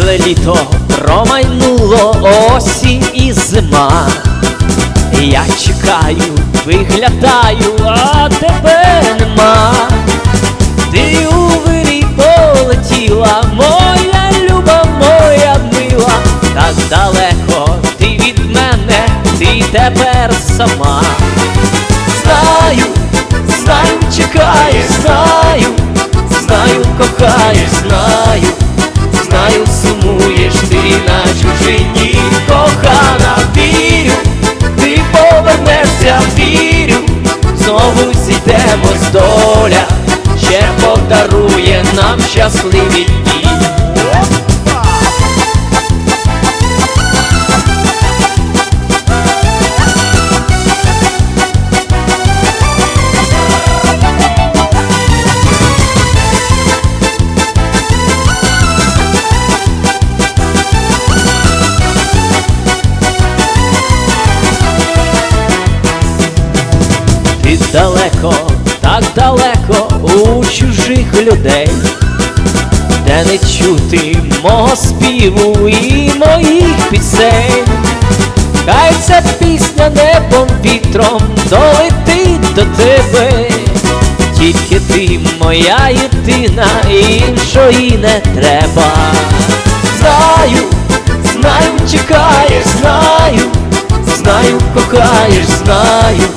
літо промайнуло осінь і зима. Я чекаю, виглядаю, а тебе нема. Ти у вирій полетіла, моя люба, моя мила, так далеко ти від мене, ти тепер сама. Знову з доля, ще подарує нам щасливі дні. Чужих людей, де не чути мого співу і моїх пісень. Хай ця пісня небом вітром долетить до тебе, тільки ти моя єдина, іншої не треба. Знаю, знаю, чекаєш, знаю, знаю, кохаєш, знаю.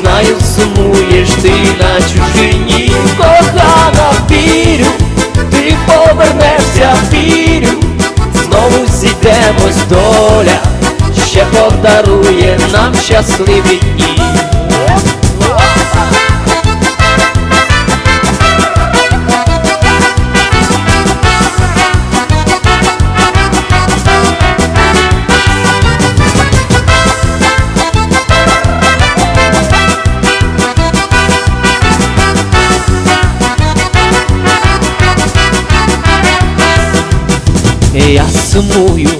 Знаю, сумуєш ти на чужині, доля, ще подарує нам щасливі дні. Я сумую,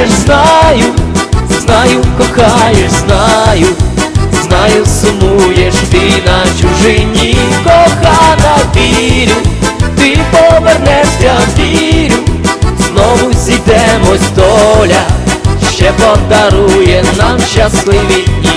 Чекаєш, знаю, знаю, кохаєш, знаю, знаю, сумуєш ти на чужині, кохана, вірю, ти повернешся, вірю, знову зійдемось доля, ще подарує нам щасливі.